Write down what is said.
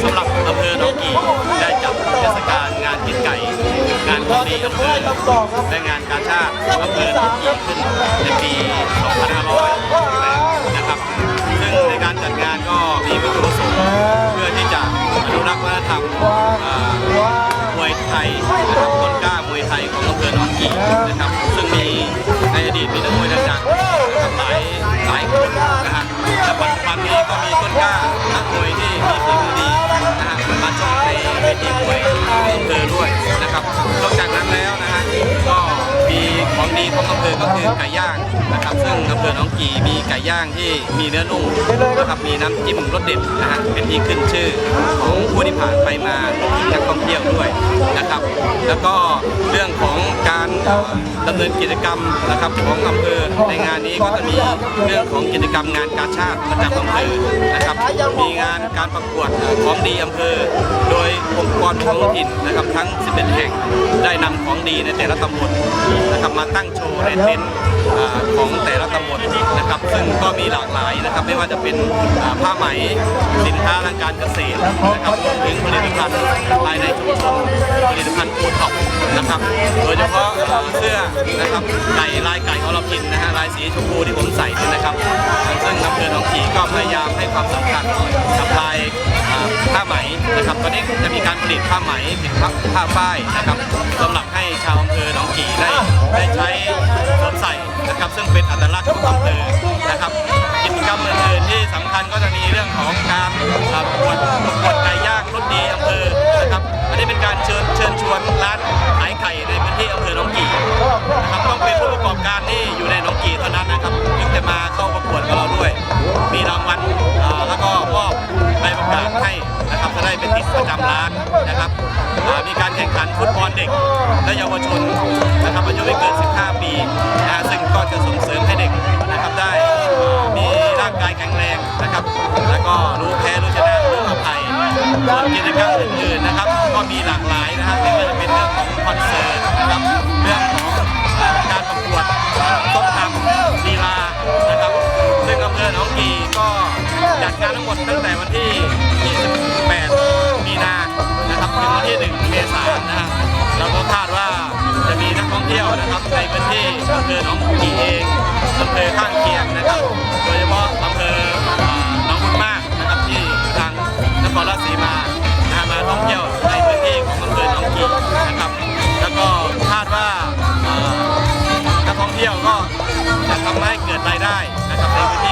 สำหรับอำเภอหนองกี่ได้จัดเทศกาลงานกินไก่ งานของดีอำเภอและงานกาชาติอำเภอหนองกี่ขึ้นในปี2568นะครับซึ่งในการจัดงานก็มีวัตถุประสงค์เพื่อที่จะอนุรักษ์วัฒนธรรมมวยไทยนะครับต้นกล้ามวยไทยของอำเภอหนองกี่นะครับ ซึ่งมีในอดีตมีนักมวยดังๆนะดับหลายหลายคนนะฮะและปัจจุบันนี้ก็มีต้นกล้า ของดีของอำเภอก็คือไก่ย่างนะครับ ซึ่งอำเภอหนองกี่มีไก่ย่างที่มีเนื้อนุ่มนะครับมีน้ำจิ้มรสเด็ดนะฮะเป็นที่ขึ้นชื่อของผู้ที่ผ่านไปมานักท่องเที่ยวด้วยนะครับ แล้วก็เรื่องของการเอ่อดำเนินกิจกรรมนะครับของอำเภอในงานนี้ก็จะมีเรื่องของกิจกรรมงานกาชาติประจำอำเภอนะครับ มีงานการประกวดของดีอำเภอ โดยองค์กรท้องถิ่นนะครับทั้ง 11 แห่งไของดีในแต่ละตำบลนะครับมาตั้งโชว์ในเต็นท์ของแต่ละตำบลนะครับ ซึ่งก็มีหลากหลายนะครับ ไม่ว่าจะเป็นผ้าไหมสินค้าทางการเกษตรนะครับรวมถึงผลิตภัณฑ์ภายในชุมชนผลิตภัณฑ์โอท็อปนะครับ โดยเฉพาะเสื้อนะครับไก่ลายไก่อรพินนะฮะลายสีชมพูที่ผมใส่นี่นะครับซึ่งอำเภอหนองขีก็พยายามให้ความสำคัญกับลาย ผ้าไหมนะครับตอนนี้จะมีการผลิตผ้าไหมผลิตผ้าผ้าฝ้ายนะครับสำหรับให้ชาวอำเภอหนองขีได้ได้ใช้สวมใส่นะครับ ซึ่งเป็นอัตลักษณ์ของอำเภอนะครับกิจกรรมอื่นๆที่สำคัญก็จะมีเรื่องของการประกวดประกวดไก่ย่างรสดีอำเภอนะครับอันนี้เป็นการเชิญเชิญชวนร้านขายไก่ในพื้นที่อำเภอหนองกี่นะครับต้องเป็นผู้ประกอบการที่อยู่ในหนองกี่เท่านั้นนะครับถึงจะมาเข้าประกวด ป็นติดประจำร้านนะครับมีการแข่งขันฟุตบอลเด็ก และเยาวชนนะครับอายุไม่เกิน 15 ปีนะฮะซึ่งก็จะส่งเสริมให้เด็กนะครับได้มีร่างกายแข็งแรงนะครับ แล้วก็รู้แพ้รู้ชนะรู้อภัยส่วนกิจกรรมอื่นๆนะครับ ก็มีหลากหลายนะครับไม่ว่าจะเป็นเรื่องของคอนเสิร์ตนะครับเรื่องของการประกวดต้มตำลีลานะครับซึ่งอำเภอหนองกีก็จัดงานทั้งหมดตั้งแต่วันที่ 28 อำเภอหนองกี่เองอำเภอข้างเคียงนะครับ โดยเฉพาะอำเภอหนองบุญมากนะครับที่ทางนครราชสีมามาท่องเที่ยวในพื้นที่ของอำเภอหนองกี่นะครับ แล้วก็คาดว่านักท่องเที่ยวก็จะทำให้เกิดรายได้นะครับในพื้นที่